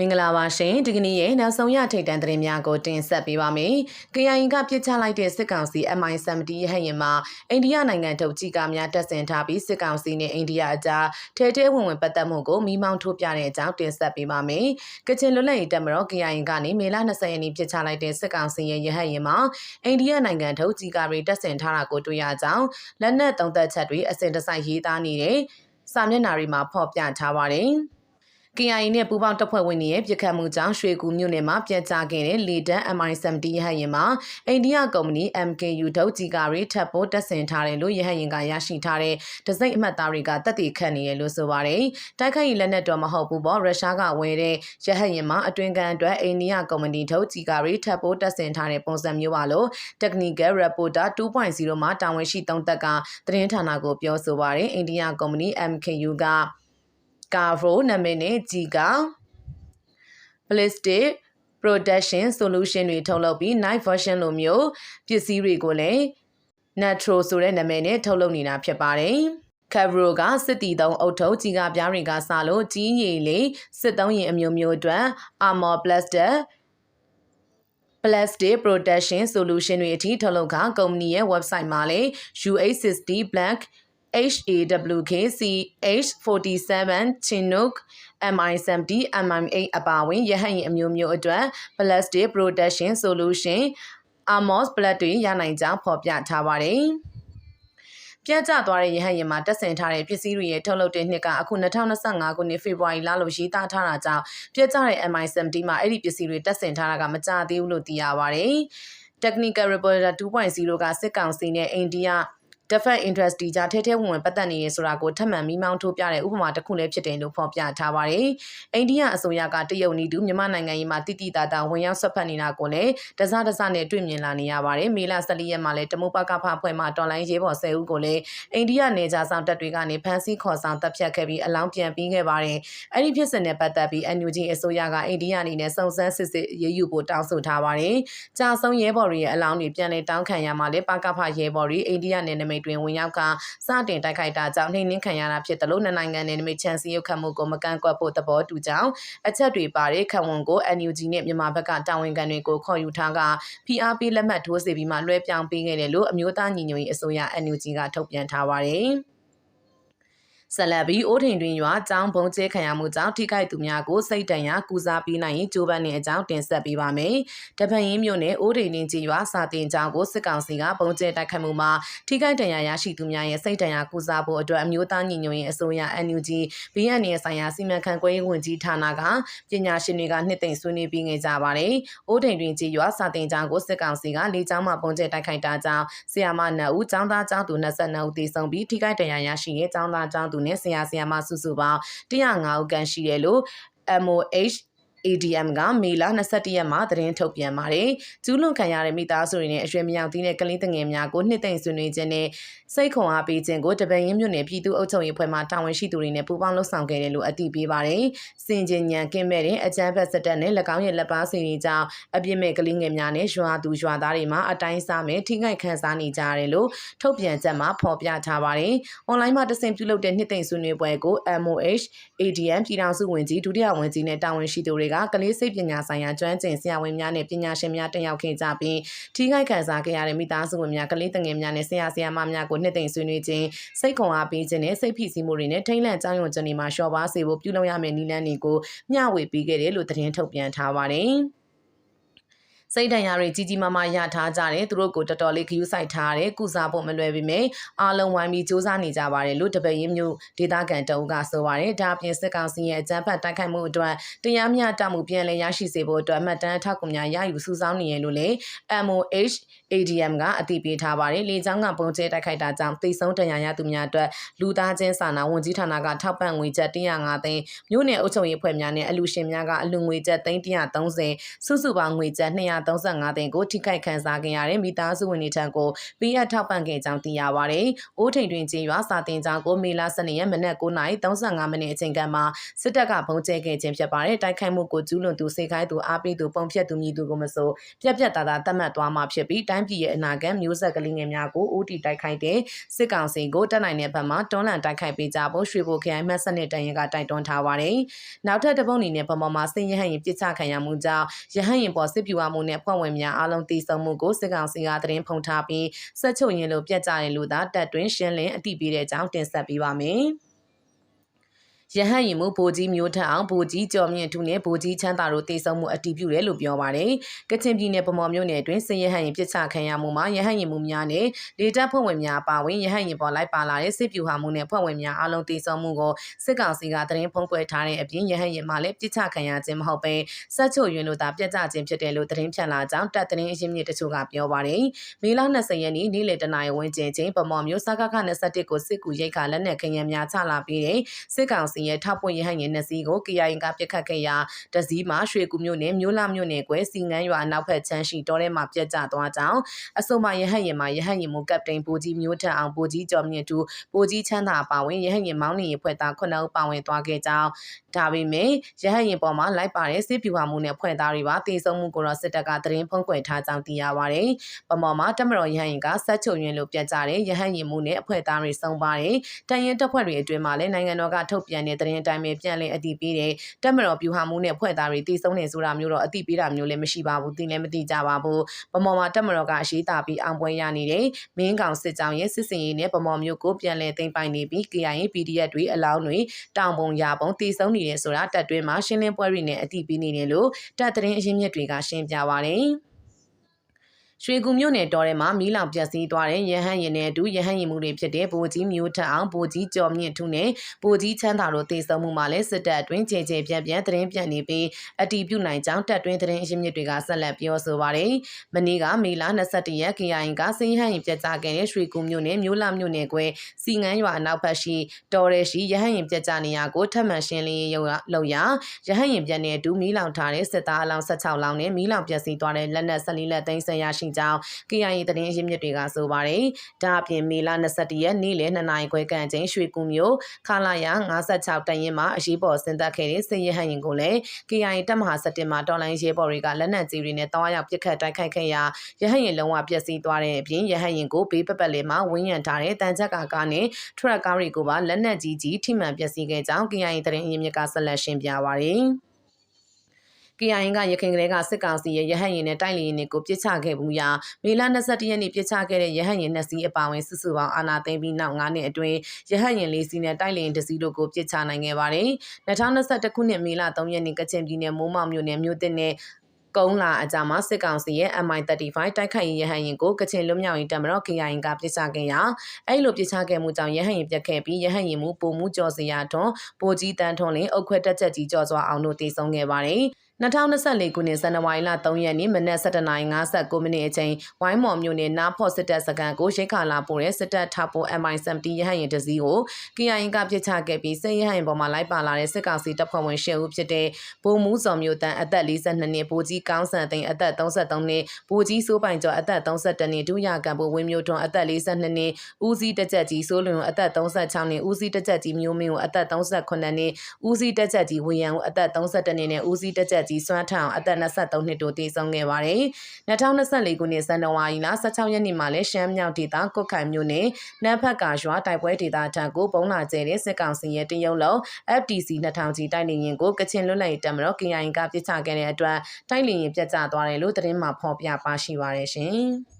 မင်္ဂလာပါရှင်ဒီကနေ့ရဲ့နောက်ဆုံးရထိတ်တန့်သတင်းများကိုတင်ဆက်ပေးပါမယ်။ KIA ကပြစ်ချလိုက်တဲ့စစ်ကောင်စီ MI70 ရဟတ်ယာဉ်မှာအိန္ဒိယနိုင်ငံထုတ်ကြီးကားများတပ်ဆင်ထားပြီးစစ်ကောင်စီနဲ့အိန္ဒိယအကြားထဲထဲဝင်ဝင်ပတ်သက်မှုကိုမိမောင်းထိုးပြတဲ့အကြောင်းတင်ဆက်ပေးပါမယ်။ကချင်လွတ်လပ်ရေးတပ်မတော် KIA ကနေမေလ20ရက်နေ့ပြစ်ချလိုက်တဲ့စစ်ကောင်စီရဲ့ရဟတ်ယာဉ်မှာအိန္ဒိယနိုင်ငံထုတ်ကြီးကားတွေတပ်ဆင်ထားတာကိုတွေ့ရကြောင်းလက်နက်သုံးသက်ချက်တွေအစဉ်တစိုက်ရေးသားနေတဲ့စာမျက်နှာတွေမှာဖော်ပြထားပါတယ်။ KIA နဲ့ပူးပေါင်းတပ်ဖွဲ့ဝင်တွေရဲ့ပြစ်ခတ်မှုကြောင့်ရွှေကူမြို့နယ်မှာပြက်ကျခဲ့တဲ့လေတန်း MI70 ရဟတ်ယာဉ်မှာအိန္ဒိယကုမ္ပဏီ MKU ဒုတ်ကြီးကားတွေထပ်ပိုးတက်ဆင်ထားတယ်လို့ရဟတ်ယာဉ်ကရရှိထားတဲ့ဒစိမ့်အမှတ်သားတွေကတက်တည်ခတ်နေတယ်လို့ဆိုပါတယ်။တိုက်ခိုက်ရေးလက်နက်တော်မဟုတ်ဘူးပေါ့ရုရှားကဝယ်တဲ့ရဟတ်ယာဉ်မှာအတွင်ကန်အတွက်အိန္ဒိယကုမ္ပဏီဒုတ်ကြီးကားတွေထပ်ပိုးတက်ဆင်ထားတဲ့ပုံစံမျိုးပါလို့ Technical Reporter 2.0မှာတာဝန်ရှိသုံးသက်ကသတင်းဌာနကိုပြောဆိုပါတယ်။အိန္ဒိယကုမ္ပဏီ MKU က ကာဗရိုနာမည်နဲ့ကြီးက Ballistic Protection Solution တွေထုတ်လုပ်ပြီး Night Version လိုမျိုးပစ္စည်းတွေကိုလည်း Natro ဆိုတဲ့နာမည်နဲ့ထုတ်လုပ်နေတာဖြစ်ပါတယ်။ Cavro ကစစ်တီသုံးအုတ်ထုပ်ကြီးကပြားတွေကစလို့ကြီးရည်လေးစစ်သုံးရင်အမျိုးမျိုးအတွက် Armor Blaster Plastic Protection Solution တွေအထိထုတ်လုပ်ကကုမ္ပဏီရဲ့ website မှာလည်း UH60 Black HAWK CH47 Chinook MI70 MI8 အပါအဝင်ရဟတ်ယာဉ်အမျိုးမျိုးအတွက် Plastic Protection Solution Amos Blood တွေရနိုင်ကြောင်းဖော်ပြထားပါတယ်။ပြတ်ကျသွားတဲ့ရဟတ်ယာဉ်မှာတက်ဆင်ထားတဲ့ပစ္စည်းတွေရဲ့ထုတ်လုပ်တဲ့နှစ်ကအခု2025ခုနှစ်ဖေဖော်ဝါရီလလို့ရေးသားထားတာကြောင့်ပြတ်ကျတဲ့ MI70 မှာအဲ့ဒီပစ္စည်းတွေတက်ဆင်ထားတာကမကြသေးဘူးလို့သိရပါတယ်။ Technical Reporter 2.0ကစစ်ကောင်စီနဲ့အိန္ဒိယ Defense Industry ကြားထဲထဲဝင်ဝင်ပတ်သက်နေရဆိုတာကိုထပ်မံမိမောင်းထိုးပြတဲ့ဥပမာတစ်ခုလည်းဖြစ်တယ်လို့ဖော်ပြထားပါတယ်။အိန္ဒိယအစိုးရကတရုတ်နီတူမြန်မာနိုင်ငံရေးမှာတိတိတသားဝင်ရောက်ဆွတ်ဖက်နေတာကိုလည်းတစတစနဲ့တွေ့မြင်လာနေရပါတယ်။မေလ14ရက်မှာလည်းတမုပကဖအဖွဲ့မှတော်လိုင်းရေးပေါ်10ဦးကိုလည်းအိန္ဒိယနေကြဆောင်တပ်တွေကနေဖမ်းဆီးခေါ်ဆောင်တပ်ဖြတ်ခဲ့ပြီးအလောင်းပြန်ပြီးခဲ့ပါတယ်။အဲ့ဒီဖြစ်စဉ်နဲ့ပတ်သက်ပြီး NUG အစိုးရကအိန္ဒိယအနေနဲ့စုံစမ်းစစ်ဆေးရေးယူဖို့တောင်းဆိုထားပါတယ်။ကြာဆုံးရဲဘော်တွေရဲ့အလောင်းတွေပြန်လည်တောင်းခံရမှာလည်းပကဖရဲဘော်တွေအိန္ဒိယနယ်နိမိတ်တွင်ဝင်ရောက်ကစတင်တိုက်ခိုက်တာကြောင့်နှိမ့်နှင်းခံရတာဖြစ်တယ်လို့နှစ်နိုင်ငံနယ်နိမိတ်ချန်စီရုပ်ခတ်မှုကိုမကန့်ကွက်ဖို့သဘောတူကြောင်းအချက်တွေပါတဲ့ခံဝန်ကို NUG နဲ့မြန်မာဘက်ကတာဝန်ခံတွေကိုခေါ်ယူထားက PRP လက်မှတ်ထိုးစီပြီးမှလွှဲပြောင်းပေးခဲ့တယ်လို့အမျိုးသားညီညွတ်ရေးအစိုးရ NUG ကထုတ်ပြန်ထားပါတယ်။ ဆက်လက်ပြီးအိုးထိန်တွင်ရွာကျောင်းဘုံကျဲခံရမှုကြောင့်ထိခိုက်သူများကိုစိတ်တံရကူစားပေးနိုင်ရင်ကြိုးပမ်းနေအကြောင်းတင်ဆက်ပေးပါမယ်။တပန်ရင်းမြို့နယ်အိုးထိန်တွင်ကြီးရွာစာတင်ကျောင်းကိုစစ်ကောင်စီကဘုံကျဲတိုက်ခတ်မှုမှာထိခိုက်ဒဏ်ရာရရှိသူများရဲ့စိတ်တံရကူစားဖို့အတွက်အမျိုးသားညီညွတ်ရေးအစိုးရ NUG BNN ဆိုင်ရာစီမံခန့်ခွဲရေးဝန်ကြီးဌာနကပညာရှင်တွေကနှစ်သိမ့်ဆွေးနွေးပြီးနေကြပါတယ်။အိုးထိန်တွင်ကြီးရွာစာတင်ကျောင်းကိုစစ်ကောင်စီကလေကျောင်းမှာဘုံကျဲတိုက်ခိုက်တာကြောင့်ဆီယာမနတ်ဦးကျောင်းသားကျောင်းသူ22ဦးသေဆုံးပြီးထိခိုက်ဒဏ်ရာရရှိတဲ့ကျောင်းသားကျောင်းသူနဲ့ဆရာဆရာမစုစုပေါင်း105ဦးခန့်ရှိတယ်လို့ MOH ADM ကမေလ22ရက်မှာသတင်းထုတ်ပြန်ပါတယ်။ကျူးလွန်ခံရတဲ့မိသားစုတွေနဲ့အရွယ်မရောက်သေးတဲ့ကလေးငယ်များကိုနှစ်သိမ့်ဆွေးနွေးခြင်းနဲ့စိတ်ခွန်အားပေးခြင်းကိုတပန်ရင်းမြို့နယ်ပြည်သူ့အုပ်ချုပ်ရေးဖွဲ့မှတာဝန်ရှိသူတွေနဲ့ပူးပေါင်းလှုပ်ဆောင်ခဲ့တယ်လို့အသိပေးပါတယ်။စင်ကျင်ညံကင်းမဲ့တဲ့အကြမ်းဖက်စစ်တပ်နဲ့၎င်းရဲ့လက်ပါစီတွေကြောင့်အပြစ်မဲ့ကလေးငယ်များနဲ့ရွာသူရွာသားတွေမှာအတိုင်းစားမဲ့ထိခိုက်ခံစားနေကြရတယ်လို့ထုတ်ပြန်ချက်မှာဖော်ပြထားပါတယ်။ online မှာတဆင့်ပြုလုပ်တဲ့နှစ်သိမ့်ဆွေးနွေးပွဲကို MOH ADM ပြည်ထောင်စုဝန်ကြီးဒုတိယဝန်ကြီးနဲ့တာဝန်ရှိသူတွေကကလေးစိတ်ပညာဆိုင်ရာကျွမ်းကျင်ဆရာဝန်များနဲ့ပညာရှင်များတက်ရောက်ခဲ့ကြပြီးထိခိုက်ခံစားခဲ့ရတဲ့မိသားစုဝင်များကလေးငယ်များနဲ့ဆရာဆရာမများကိုနှစ်သိမ့်ဆွေးနွေးခြင်းစိတ်ခွန်အားပေးခြင်းနဲ့စိတ်ဖိစီးမှုတွေနဲ့ထိမ့်လန့်ကြောင်းရွံ့ခြင်းတွေမှာလျှော့ပါစေဖို့ပြုလုပ်ရမယ့်နည်းလမ်းတွေကိုမျှဝေပေးခဲ့တယ်လို့သတင်းထုတ်ပြန်ထားပါတယ်။ စိတ်ဒဏ်ရာတွေကြီးကြီးမားမားရထားကြတယ်သူတို့ကိုတော်တော်လေးခယူးဆိုင်ထားတယ်ကုစားဖို့မလွယ်ပေမဲ့အားလုံးဝိုင်းပြီးစူးစမ်းနေကြပါတယ်လို့တပည့်ရင်းမျိုးဒေသခံတအုပ်ကဆိုပါတယ်ဒါအပြင်စစ်ကောင်စီရဲ့အကြမ်းဖက်တိုက်ခိုက်မှုအတွက်တရားမျှတမှုပြန်လည်ရရှိစေဖို့အတွက်အမှတ်တမ်းထောက်ကူများရယူစုဆောင်းနေရလို့လေ MOH ADM ကအသိပေးထားပါတယ်လေကြောင်းကပုံကျဲတိုက်ခိုက်တာကြောင့်တိတ်ဆုံးဒဏ်ရာရသူများအတွက်လူသားချင်းစာနာဝန်ကြီးဌာနကထောက်ပံ့ငွေကျပ်105သိန်းမြို့နယ်အုပ်ချုပ်ရေးဖွဲ့များနဲ့အလူရှင်များကအလူငွေကျပ်330စုစုပေါင်းငွေကျပ်200 35သိန်းကိုထိခိုက်ခံစားခဲ့ရတဲ့မိသားစုဝင်တွေထံကိုပေးအပ်ထောက်ပံ့ခဲ့ကြောင်းသိရပါတယ်။အိုးထိန်တွင်ကျေးရွာစာတင်ကျောင်းကိုမေလ12ရက်မနက်9:35မိနစ်အချိန်ကမှစစ်တပ်ကပုံကျဲခဲ့ခြင်းဖြစ်ပါတယ်။တိုက်ခိုက်မှုကိုကျူးလွန်သူစေခိုင်းသူအားပေးသူပုံဖြတ်သူမြည်သူကိုမဆိုပြက်ပြက်သားသားတတ်မှတ်သွားမှာဖြစ်ပြီးတိုင်းပြည်ရဲ့အနာဂတ်မျိုးဆက်ကလေးငယ်များကိုဦးတည်တိုက်ခိုက်တဲ့စစ်ကောင်စီကိုတက်နိုင်တဲ့ဘက်မှာတွန်းလှန်တိုက်ခိုက်ပေးကြဖို့ရွှေဘိုခရိုင်မှတ်စနစ်တန်ရင်ကတိုက်တွန်းထားပါတယ်။နောက်ထပ်တစ်ပုတ်အနေနဲ့ဗမာမှာစင်ရဟန်ရင်ပြစ်ချခံရမှုကြောင့်ရဟန်ရင်ပေါ်စစ်ပြူအမှုနဲ့ဖွဲ့ဝင်များအားလုံးတည်ဆုံမှုကိုစစ်ကောင်စီကသတင်းဖုံထားပြီးစက်ချုပ်ရင်လို့ပြက်ကြတယ်လို့သာတက်တွင်ရှင်းလင်းအတိပေးတဲ့အကြောင်းတင်ဆက်ပေးပါမယ်။ ရဟန်းရင်မှုဗိုလ်ကြီးမျိုးထက်အောင်ဗိုလ်ကြီးကျော်မြင့်ထူနဲ့ဗိုလ်ကြီးချမ်းသာတို့တေဆုံမှုအတီးပြုတယ်လို့ပြောပါတယ်။ကချင်ပြည်နယ်ဗမော်မြို့နယ်အတွင်းစင်ရဟန်းရင်ပြစ်ချခံရမှုမှာရဟန်းရင်မှုများနဲ့လေတပ်ဖွဲ့ဝင်များပါဝင်ရဟန်းရင်ပေါ်လိုက်ပါလာတဲ့စစ်ပြူဟာမှုနဲ့ဖွဲ့ဝင်များအလုံးတေဆုံမှုကိုစစ်ကောင်စီကသတင်းဖုံးကွယ်ထားတဲ့အပြင်ရဟန်းရင်မှာလည်းပြစ်ချခံရခြင်းမဟုတ်ပဲစက်ချိုရင်လို့သာပြက်ကျခြင်းဖြစ်တယ်လို့သတင်းဖြန့်လာကြောင်းတပ်သတင်းအရင်းမြစ်တချို့ကပြောပါတယ်။မေလ20ရက်နေ့နေ့လယ်တနာရီဝန်းကျင်ချင်းဗမော်မြို့စကခ21ကိုစစ်ကူရိတ်ခါလက်နက်ခရင်များချလာပြီးတဲ့စစ်ကောင်စီရဲ့ထောက်ပွင့်ရဟန်းရင်နှစ်စီးကို KIA ကပြစ်ခတ်ခဲ့ရာတစည်းမှာရွှေကူမြို့နယ်မြို့လာမြို့နယ်ကွယ်စီငန်းရွာနောက်ဖက်ချမ်းရှိတောထဲမှာပြက်ကျသွားကြောင်းအဆိုမှရဟန်းရင်မှာရဟန်းရင်မူကပတိန်ဘူကြီးမျိုးထက်အောင်ဘူကြီးကျော်မြင့်သူဘူကြီးချမ်းသာပါဝင်ရဟန်းရင်မောင်းနေရဖွဲ့သားခုနှစ်ဦးပါဝင်သွားခဲ့ကြောင်းဒါပေမဲ့ရဟန်းရင်ပေါ်မှာလိုက်ပါတဲ့စစ်ပြူဟာမှုနဲ့ဖွဲ့သားတွေပါတေဆုံးမှုကိုတော့စစ်တပ်ကသတင်းဖုံးကွယ်ထားကြောင်းသိရပါတယ်။ပမော်မှာတမတော်ရဟန်းရင်ကဆက်ချုပ်ရင်လို့ပြတ်ကြတဲ့ရဟန်းရင်မှုနဲ့အဖွဲ့သားတွေဆုံးပါတယ်။တန်ရင်တပ်ဖွဲ့တွေအတွင်းမှာလည်းနိုင်ငံတော်ကထုတ်ပြန်တဲ့သတင်းအတိုင်းပဲပြန်လည်အတည်ပြုတဲ့တမတော်ပြူဟာမှုနဲ့ဖွဲ့သားတွေတေဆုံးနေဆိုတာမျိုးတော့အတိပေးတာမျိုးလည်းမရှိပါဘူးသိလည်းမသိကြပါဘူး။ပမော်မှာတမတော်ကအရှိတာပြီးအောင်ပွဲရနေတဲ့မင်းကောင်စစ်ကြောင်းရဲ့စစ်စင်ရေးနဲ့ပမော်မျိုးကိုပြန်လည်သိမ်းပိုင်နေပြီး KIA PDF တွေအလောင်းတွေတောင်ပုံရပုံတေဆုံးနေတယ်ဆိုတာတက်တွင်းမှာရှင်းလင်းပွဲတွေနဲ့အတိပေးနေတယ်လို့တပ်သတင်းအရင်းမြစ်တွေကရှင်းပြပါရတယ်။ ရွှေကူမြို့နယ်တော်ထဲမှာမီးလောင်ပြက်စီးသွားတဲ့ရဟန်းရင်နဲ့အတူရဟန်းရင်မှုတွေဖြစ်တဲ့ဗိုလ်ကြီးမျိုးထက်အောင်ဗိုလ်ကြီးကျော်မြင့်ထုနဲ့ဗိုလ်ကြီးချမ်းသာတို့တေဆုံမှုမှာလည်းစစ်တပ်အတွင်းခြေခြေပြန့်ပြန့်သတင်းပြန့်နေပြီးအတီးပြုတ်နိုင်ကြောင်းတပ်တွင်းသတင်းအရင်းမြစ်တွေကဆက်လက်ပြောဆိုပါတယ်။မနေ့ကမေလ22ရက် KIA ကစင်းဟန်ရင်ပြက်ကြခဲ့တဲ့ရွှေကူမြို့နယ်မျိုးလာမြို့နယ်ကွယ်စီငန်းရွာအနောက်ဘက်ရှိတော်ရဲရှိရဟန်းရင်ပြက်ကြနေရာကိုထပ်မံရှင်းလင်းရုံလောက်ရရဟန်းရင်ပြက်နေအတူမီးလောင်ထားတဲ့စစ်သားအလောင်း16လောင်းနဲ့မီးလောင်ပြက်စီးသွားတဲ့လက်နက်14လက်သိမ်းဆရရှိကြောင်း KIA သတင်းရင်းမြစ်တွေကဆိုပါတယ်။ဒါအပြင်မေလ21ရက်နေ့လယ်2နာရီခွဲခန့်အချိန်ရွှေကူမျိုးခလာရ56တရင်မှာအရေးပေါ်ဆင်းသက်ခဲ့တဲ့စစ်ရဟန်ရင်ကိုလည်း KIA တပ်မဟာ7မှာတော်လိုင်းရဲဘော်တွေကလက်နက်ကြီးတွေနဲ့တောင်းရောက်ပစ်ခတ်တိုက်ခိုက်ခဲ့ရာရဟန်ရင်လုံးဝပျက်စီးသွားတဲ့အပြင်ရဟန်ရင်ကိုဘေးပပတ်လေးမှာဝင်းရံထားတဲ့တန်ချက်ကာကားနဲ့ထရက်ကားတွေကိုပါလက်နက်ကြီးကြီးထိမှန်ပျက်စီးခဲ့ကြောင်း KIA သတင်းရင်းမြစ်ကဆက်လက်ရှင်းပြပါရယ်။ KIA ကရခိုင်ကလေးကစစ်ကောင်စီရဲ့ရဟတ်ရင်နဲ့တိုက်လေရင်တွေကိုပြစ်ချခဲ့မှုရာမေလ22ရက်နေ့ပြစ်ချခဲ့တဲ့ရဟတ်ရင်နှစ်စီးအပါအဝင်စုစုပေါင်းအာဏာသိမ်းပြီးနောက်9နှစ်အတွင်းရဟတ်ရင်လေးစီးနဲ့တိုက်လေရင်တစ်စီးတို့ကိုပြစ်ချနိုင်ခဲ့ပါတယ်။2021ခုနှစ်မေလ3ရက်နေ့ကချင်ပြည်နယ်မိုးမောက်မြို့နယ်မြို့သစ်နဲ့ကုန်းလာအကြမှာစစ်ကောင်စီရဲ့ MI35 တိုက်ခိုက်ရေးရဟန်ရင်ကိုကချင်လွတ်မြောက်ရေးတပ်မတော် KIA ကပြစ်ချခဲ့ရာအဲ့လိုပြစ်ချခဲ့မှုကြောင့်ရဟန်ရင်ပြတ်ခဲ့ပြီးရဟန်ရင်မှုပုံမှုကြော်စရာထွန်းပိုကြီးတန်းထွန်းလင်းအုတ်ခွက်တက်ချက်ကြီးကြော်စွာအောင်တို့တည်ဆုံခဲ့ပါတယ်။ 2024ခုနှစ်ဇန်နဝါရီလ3ရက်နေ့မနက်7:59မိနစ်အချိန်ဝိုင်းမော်မြို့နယ်နားဖော့စစ်တပ်စခန်းကိုရိတ်ခါလာပို့တဲ့စစ်တပ်ထပ်ပို့ MI70 ရဟတ်ရင်တစည်းကို KIA ကပြစ်ချခဲ့ပြီးစစ်ရဟတ်ရင်ပေါ်မှာလိုက်ပါလာတဲ့စစ်ကောင်စီတပ်ဖွဲ့ဝင်10ဦးဖြစ်တဲ့ဗိုလ်မှူးစော်မျိုးတန်းအသက်42နှစ်ဗိုလ်ကြီးကောင်းစံသိန်းအသက်33နှစ်ဗိုလ်ကြီးစိုးပိုင်ကျော်အသက်32နှစ်ဒုရကံပိုဝင်းမျိုးထွန်းအသက်42နှစ်ဦးစီးတက်ချက်ကြီးစိုးလွင်အသက်36နှစ်ဦးစီးတက်ချက်ကြီးမျိုးမင်းကိုအသက်38နှစ်ဦးစီးတက်ချက်ကြီးဝေယံကိုအသက်32နှစ်နဲ့ဦးစီးတက်ချက်ကြီးစွမ်းထောင်အသက်23နှစ်တို့တည်ဆုံခဲ့ပါတယ်။2024ခုနှစ်ဇန်နဝါရီလ16ရက်နေ့မှာလည်းရှမ်းမြောက်ဒေသကုတ်ခိုင်မြို့နယ်နန်းဖက်ကရွာတိုက်ပွဲဒေသထံကိုပုံလာကျဲတဲ့စစ်ကောင်စီရဲ့တရုတ်လုံး FTC 2000ကြီးတိုက်လေရင်ကိုကချင်လွတ်လပ်ရေးတပ်မတော် KIA ကပြစ်ချခဲ့တဲ့အတွက်တိုက်လေရင်ပြတ်ကျသွားတယ်လို့သတင်းမှာဖော်ပြပါရှိပါတယ်ရှင်။